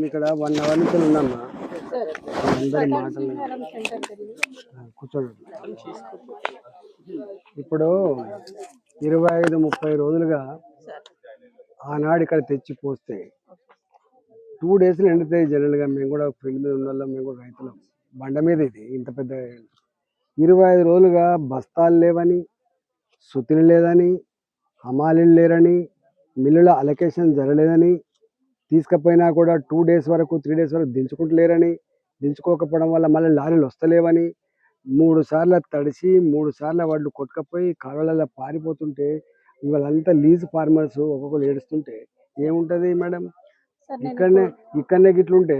నేను ఇక్కడ one hour నుంచి ఉన్నామ్మా. అందరి మాటలు కూర్చోండి. ఇప్పుడు ఇరవై ఐదు ముప్పై రోజులుగా ఆనాడు ఇక్కడ తెచ్చి పోస్తే టూ డేస్లో ఎండుతాయి జనరల్గా మేము కూడా ఫీల్డ్ మీద ఉన్న మేము కూడా రైతులం. బండ మీద ఇది ఇంత పెద్ద ఇరవై ఐదు రోజులుగా బస్తాలు లేవని సుతులు లేదని హమాలీలు లేరని మిల్లుల అలొకేషన్ జరగలేదని తీసుకుపోయినా కూడా టూ డేస్ వరకు త్రీ డేస్ వరకు దించుకుంటలేరని దించుకోకపోవడం వల్ల మళ్ళీ లారీలు వస్తలేవని మూడు సార్లు తడిసి మూడు సార్లు వాళ్ళు కొట్టుకపోయి కాలువలలో పారిపోతుంటే ఇవాళంతా లీజ్ ఫార్మర్స్ ఒక్కొక్కరు ఏడుస్తుంటే ఏముంటది మేడం? ఇక్కడనే ఇక్కడనే గిట్లుంటే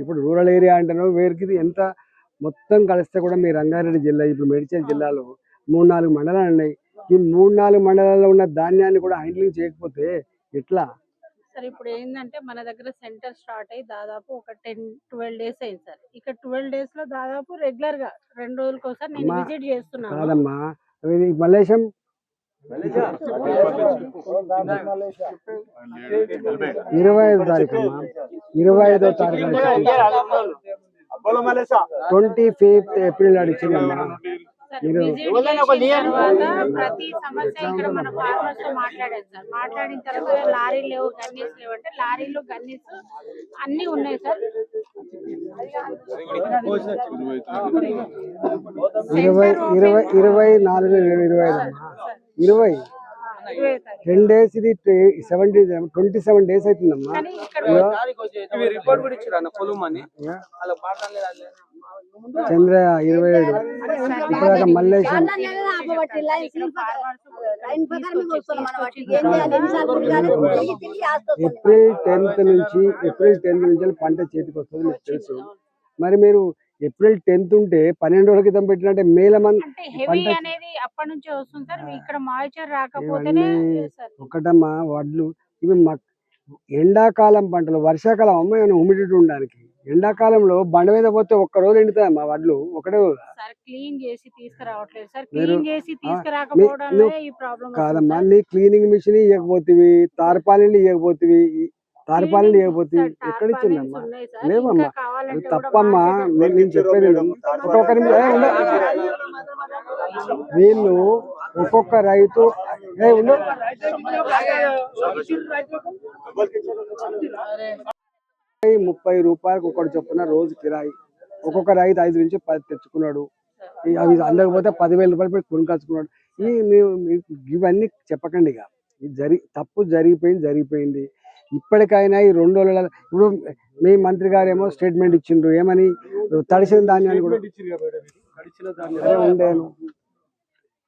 ఇప్పుడు రూరల్ ఏరియా అంటేనో వేరికి ఎంత మొత్తం కలిస్తే కూడా మీ రంగారెడ్డి జిల్లా ఇప్పుడు మేడ్చల్ జిల్లాలో మూడు నాలుగు మండలాలు ఉన్నాయి ఈ మూడు నాలుగు మండలాల్లో ఉన్న ధాన్యాన్ని కూడా హ్యాండ్లింగ్ చేయకపోతే ఎట్లా? సార్ ఇప్పుడు ఏంటంటే మన దగ్గర సెంటర్ స్టార్ట్ అయ్యి దాదాపు ఒక టెన్ ట్వెల్వ్ డేస్ అయింది సార్. ఇక్కడ ట్వెల్వ్ డేస్లో దాదాపు రెగ్యులర్గా రెండు రోజులకు ఒకసారి నేను విజిట్ చేస్తున్నాను. కాదమ్మా ఇది మలేషం ఇరవై ఐదు తారీఖు అమ్మా. ఇరవై ఐదో తారీఖు ట్వంటీ ఫిఫ్త్ ఏప్రిల్ అడిచిందమ్మా మీరు- ప్రతి సమస్య ఇక్కడ మన ఫార్మర్స్తో మాట్లాడారు సార్. మాట్లాడిన తర్వాత లారీలు లేవు గన్నీస్ లేవు అంటే లారీలు గన్నీస్ అన్ని ఉన్నాయి సార్. ఇరవై ఇరవై ఇరవై నాలుగు ఇరవై ఇరవై. టెన్ డేస్ ఇది సెవెంటీ ట్వంటీ సెవెన్ డేస్ అవుతుందమ్మా. రిపోర్ట్ కూడా ఇచ్చారు అన్న పొలం అని అలా పాడలేదు చంద్ర ఇరవై ఏడు. ఇప్పుడు మల్లేశం. ఏప్రిల్ టెన్త్ నుంచి ఏప్రిల్ టెన్త్ నుంచి పంట చేతికి వస్తుంది మీకు తెలుసు. మరి మీరు ఏప్రిల్ టెన్త్ ఉంటే పన్నెండు రోజుల క్రితం పెట్టినట్టే మేల మంది అంటే హెవీ అనేది అప్పటి నుంచే వస్తుంది సార్. ఇక్కడ మాయిచర్ రాకపోతేనే ఇవన్నీ సార్. ఒకటమ్మా వడ్లు ఇవి ఎండాకాలం పంటలు వర్షాకాలం అమ్మ ఏమైనా హ్యూమిడిటీ ఉండడానికి. ఎండాకాలంలో బండ మీద పోతే ఒక్క రోజు ఎండుతాయమ్మా వడ్లు? ఒకటే రోజు. సార్ క్లీన్ చేసి తీసుకురావట్లేదు. సార్ మీరు- క్లీన్ చేసి ఆ, తీసుకురాకపోవడమే నువ్వు- ఈ ప్రాబ్లం కాదమ్మా నీ క్లీనింగ్ మిషన్ ఇవ్వకపోతివి తారపాలీలు ఇవ్వకపోతివి తారపాలీలు ఇవ్వకపోతివి ఎక్కడ ఇచ్చిందమ్మా లేవమ్మా. అది తప్పమ్మా. నేను నేను చెప్పేది విను. ఒక్కొక్క నిమిషం. ఏ, ఉండు. వీళ్ళు ఒక్కొక్క రైతు ఉండు. ముప్పై ముప్పై రూపాయలకు ఒకటి చొప్పున రోజు కిరాయి. ఒక్కొక్క రైతు ఐదు నుంచి పది తెచ్చుకున్నాడు. అవి అందకపోతే పదివేల రూపాయలు పెట్టి కొనుకొచ్చుకున్నాడు ఈ ఇవన్నీ చెప్పకండి ఇక. ఇది జరి తప్పు జరిగిపోయింది జరిగిపోయింది. ఇప్పటికైనా ఈ రెండు రోజుల ఇప్పుడు మీ మంత్రి గారేమో స్టేట్మెంట్ ఇచ్చిండ్రు. ఏమని? తడిసిన ధాన్యాన్ని కూడా. ఉండేను.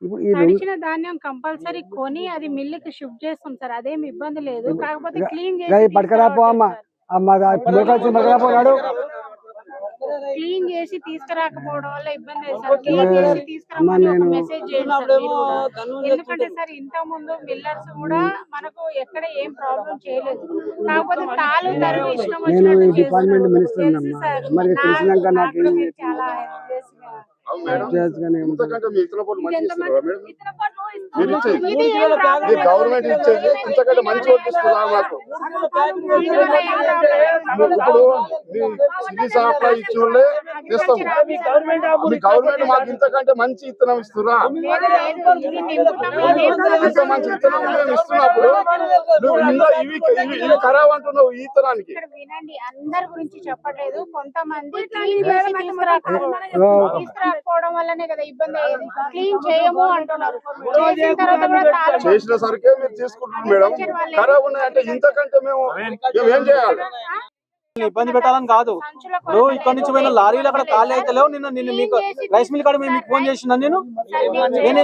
ఇప్పుడు ఈ తడిచిన ధాన్యం కంపల్సరీ కొని అది మిల్లుకి షిఫ్ట్ చేస్తాం సార్. అదేం ఇబ్బంది లేదు. కాకపోతే క్లీన్ పట్టుకురాపో అమ్మ క్లీన్ చేసి తీసుకురాకపోవడం వల్ల ఇబ్బంది సార్ క్లీన్ చేసి తీసుకురామని ఒక మెసేజ్ చేయండి సార్ మీరు కూడా. ఎందుకంటే సార్ ఇంత ముందు మిల్లర్స్ కూడా మనకు ఎక్కడ ఏం ప్రాబ్లం చేయలేదు కాకపోతే తాలు తరువు ఇష్టం నేను ఈ వచ్చినట్టు డిపార్ట్మెంట్ చేస్తున్నారు. మినిస్టర్ తెలుసు అమ్మా సార్. మరి నా- తెలిసినాక నాకు నాకు కూడా మీరు చాలా help చేసినారు. చేయొచ్చు కానీ ఏముంటుంది? ఇంతకంటే మీ ఇతర పనులు మంచి ఇస్తున్నారా మేడం ఇతర పనులు మీరు ఇచ్చేది మీ. గవర్నమెంట్ ఇచ్చేది ఇంతకంటే మంచి ఇస్తున్నారా మాకు. ఇప్పుడు మీ సిటీ సప్లై ఇచ్చిన వాళ్ళే ఇస్తాం మీ గవర్నమెంట్ మాకు ఇంతకంటే మంచి ఇత్తనం ఇస్తురా problem ఇంత మంచి ఇత్తనం మేము ఇస్తున్నప్పుడు నువ్వు ఇంకా ఇవి ఇవి ఖరాబ్ అంటున్నావు ఈ ఇత్తనానికి. ఇక్కడ వినండి అందరి గురించి చెప్పట్లేదు. కొంతమంది క్లీన్ చేసి తీసుకురాకపోవడం తీసుకురాకపోవడం వల్లనే కదా ఇబ్బంది అయ్యేది. క్లీన్ చేయము అంటున్నారు. చేసిన సరికే మీరు తీసుకుంటున్నారు మేడం. ఖరాబ్ ఉన్నాయంటే ఇంతకంటే మేము మేము ఏం చేయాలి? ఇబ్బంది పెట్టాలని కాదు. ఇప్పుడు ఇక్కడ నుంచి పోయిన లారీలు అక్కడ ఖాళీ అయితే లేవు. నిన్న నిన్న మీకు రైస్ మిల్ కాడ మీకు ఫోన్ చేసిన నేను? నేనే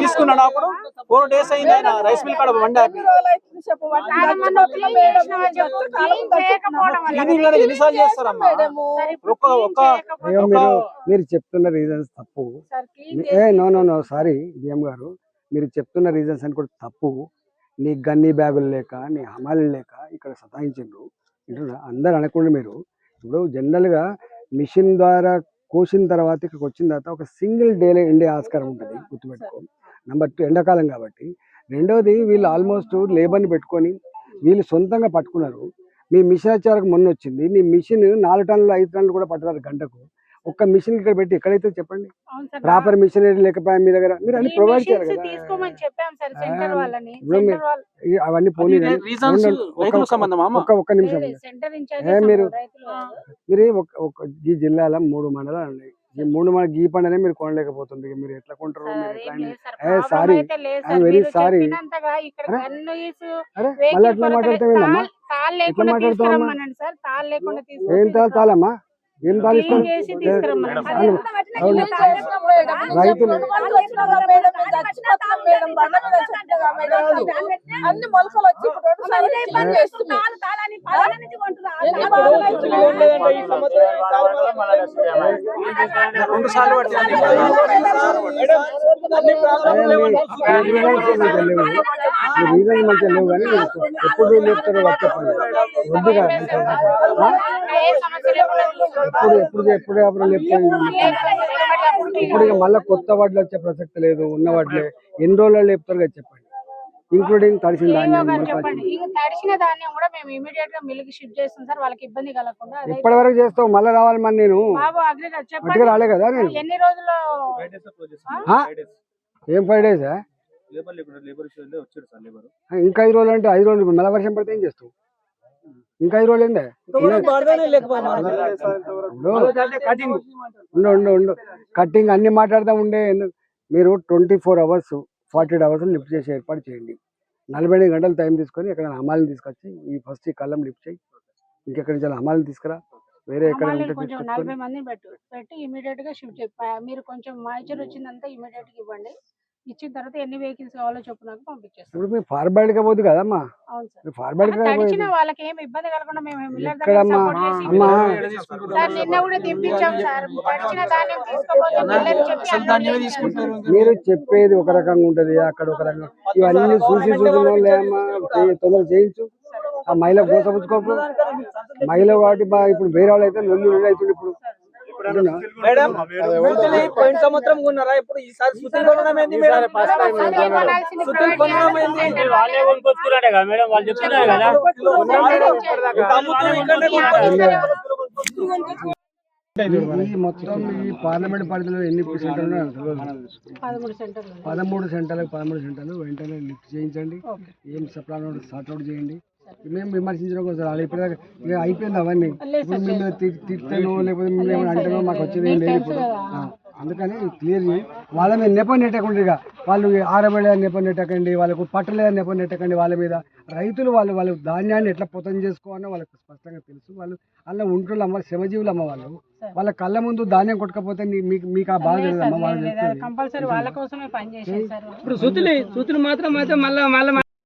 తీసుకున్నాను అప్పుడు? ఫోర్ డేస్ అయింది ఆయన రైస్ మిల్ కాడ వండి ఎన్నిసార్లు చేస్తారమ్మా? ఒక్క- ఒక్క- మీరు చెప్తున్న రీజన్స్ తప్పు. No no no sorry DM గారు. మీరు చెప్తున్న రీజన్స్ అని కూడా తప్పు. నీ గన్ని బ్యాగులు లేక నీ హమాలి లేక ఇక్కడ సతాయించిండ్రు. వింటున్నారా? అందరు అనకుండా మీరు. ఇప్పుడు జనరల్గా మిషన్ ద్వారా కోసిన తర్వాత ఇక్కడికి వచ్చిన తర్వాత ఒక సింగిల్ డేలో ఎండే ఆస్కారం ఉంటుంది గుర్తుపెట్టుకో. నెంబర్ టూ ఎండాకాలం కాబట్టి. రెండోది వీళ్ళు ఆల్మోస్ట్ లేబర్ని పెట్టుకొని వీళ్ళు సొంతంగా పట్టుకున్నారు. మీ మిషన్ వచ్చేవరకు మొన్న వచ్చింది నీ మిషన్ నాలుగు టన్నులు ఐదు టన్నులు కూడా పట్టదు గంటకు. ఒక్క మిషన్ ఇక్కడ పెట్టి ఎక్కడైతే చెప్పండి? ప్రాపర్ మిషనరీ లేకపోయా మీ దగ్గర? మీరు అన్ని ప్రొవైడ్ చేయాలి machines కదా. తీసుకోమని చెప్పాం సార్ సెంటర్ ఆ, వాళ్ళని. ఇప్పుడు మీ- సెంటర్ వాళ్ళు ఈ అవన్నీ పోనీ ఒక్క ఒక్క నిమిషం. మీరు-. మీరు ఒక- ఒక ఈ జిల్లాలో మూడు మండలాలు ఉన్నాయి. ఈ మూడు మండల ఈ పంటనే మీరు కొనలేకపోతుంది మీరు ఎట్లా కొంటారు? సార్, ఎట్లా లేదు సార్. మళ్ళీ తాళ్ లేకుండా ఏం తాళమ్మా? ఏం. అవును. రైతులు అన్ని మొలకలు వచ్చి రెండు సార్లు మంచిగా లేవు కానీ మీరు ఎప్పుడు లేపుతారో చెప్పండి ఎప్పుడు ఎప్పుడు ఎప్పుడు ఇప్పుడు ఇక మళ్ళీ కొత్త వడ్లు వచ్చే ప్రసక్తి లేదు ఉన్న వడ్లే ఎన్ని రోజులు లేపుతారు కదా చెప్పండి. ఇంక్లూడింగ్ తడిసిన ధాన్యం తడిసిన కూడా మేము ఇమీడియట్గా మిల్లుకి షిఫ్ట్ చేస్తాం సార్. వాళ్ళకి ఇబ్బంది కలగకుండా ఎప్పటి వరకు చేస్తావు మళ్ళీ రావాలి మరి నేను. రాలే కదా నేను. ఎన్ని రోజుల్లో? ఏం ఫైవ్ డేస్ లేబర్ లేకుండా లేబర్ ఇష్యూ వచ్చాడు సార్ లేబర్ ఇంకా ఐదు రోజులు అంటే ఐదు రోజులు మళ్ళీ వర్షం పడితే ఏం చేస్తావు? ఇంకా ఐదు రోజులు ఏందే కటింగ్ ఉండు. ఉండు ఉండు కట్టింగ్ అన్ని మాట్లాడుతూ ఉండే మీరు twenty four hours forty eight hours lift చేసి ఏర్పాటు చేయండి. నలభై ఐదు గంటలు టైం తీసుకొని ఎక్కడ హమాలిని తీసుకొచ్చి ఈ ఫస్ట్ ఈ కళ్ళం లిఫ్ట్ చేయి. ఇంకెక్కడి నుంచి హమాలిని తీసుకురా. వేరే ఎక్కడ నలభై మందిని పెట్టు ఇమీడియట్గా షిఫ్ట్ మీరు కొంచెం మాయిచర్ వచ్చిందంతా ఇమీడియట్గా ఇవ్వండి. ఇచ్చిన తర్వాత ఎన్ని వెహికల్స్ కావాలో చెప్పు నాకు పంపించేస్తాం ఇప్పుడు మీరు ఫార్వర్డ్గా పోదు కదమ్మా? అవును సార్. మీరు ఫార్వర్డ్గా తడిచిన వాళ్ళకి ఏమి ఇబ్బంది కలగకుండా మేము మిల్లర్ దగ్గర? సపోర్ట్ చేసి అమ్మా. సార్ నిన్న కూడా తెప్పించాం సార్. తడిచిన ధాన్యం తీసుకోపోతే మిల్లర్ చెప్పి మీరు చెప్పేది ఒక రకంగా ఉంటది అక్కడ ఒక రకంగా. ఇవన్నీ చూసి చూసిన లేమ్మా తొందర చేయించు. ఆ మహిళ గోసపుచ్చుకోకు మహిళ బా ఇప్పుడు వేరే వాళ్ళు అయితే నొల్లు అవుతుంది ఇప్పుడు? మేడం పోయిన సంవత్సరం కొన్నారా? ఇప్పుడు ఈసారి సుతులు కొనడం ఏంది మేడం? అదే కొనాల్సింది సుతులు provide కొనడం చేయాలి. ఏంది? వాళ్ళే కొనుక్కొచ్చుకున్నారే కదా మేడం? వాళ్ళు చెప్తున్నారు కదా. ఇంకా అమ్ముతాం ఇక్కడనే కొనుక్కొని ఈ మొత్తం ఈ పార్లమెంట్ పరిధిలో ఎన్ని సెంటర్లు. పదమూడు సెంటర్లు. పదమూడు సెంటర్లకు పదమూడు సెంటర్లు. వెంటనే లిఫ్ట్ చేయించండి. ఏం సప్లాన్ అవుట్ చేయండి. మేము విమర్శించడం కోసం రాలేదు ఇప్పుడు దాకా ఇక అయిపోయింది అవన్నీ. ఇప్పుడు మేము తిట్టాను లేకపోతే మేము ఏమైనా మాకు వచ్చేది ఏం లేదు ఇప్పుడు. అందుకని క్లియర్ చేయి. వాళ్ళ మీద నెపం నెట్టకండి ఇక. వాళ్ళు ఆరబడి నెపం నెట్టకండి వాళ్ళకు పట్టలేదని నెపం నెట్టకండి వాళ్ళ మీద. రైతులు వాళ్ళు వాళ్ళ ధాన్యాన్ని ఎట్లా పొతం చేసుకోవాలో వాళ్ళకి స్పష్టంగా తెలుసు. వాళ్ళు అలా ఉంటున్న అమ్మ శ్రమజీవులు అమ్మ వాళ్ళు వాళ్ళ కళ్ళ ముందు ధాన్యం కొట్టకపోతే మీకు మీకు ఆ బాధ తెలియదమ్మా వాళ్ళు ఇప్పుడు సుతులు సుతులు మాత్రం అయితే మళ్ళీ మళ్ళీ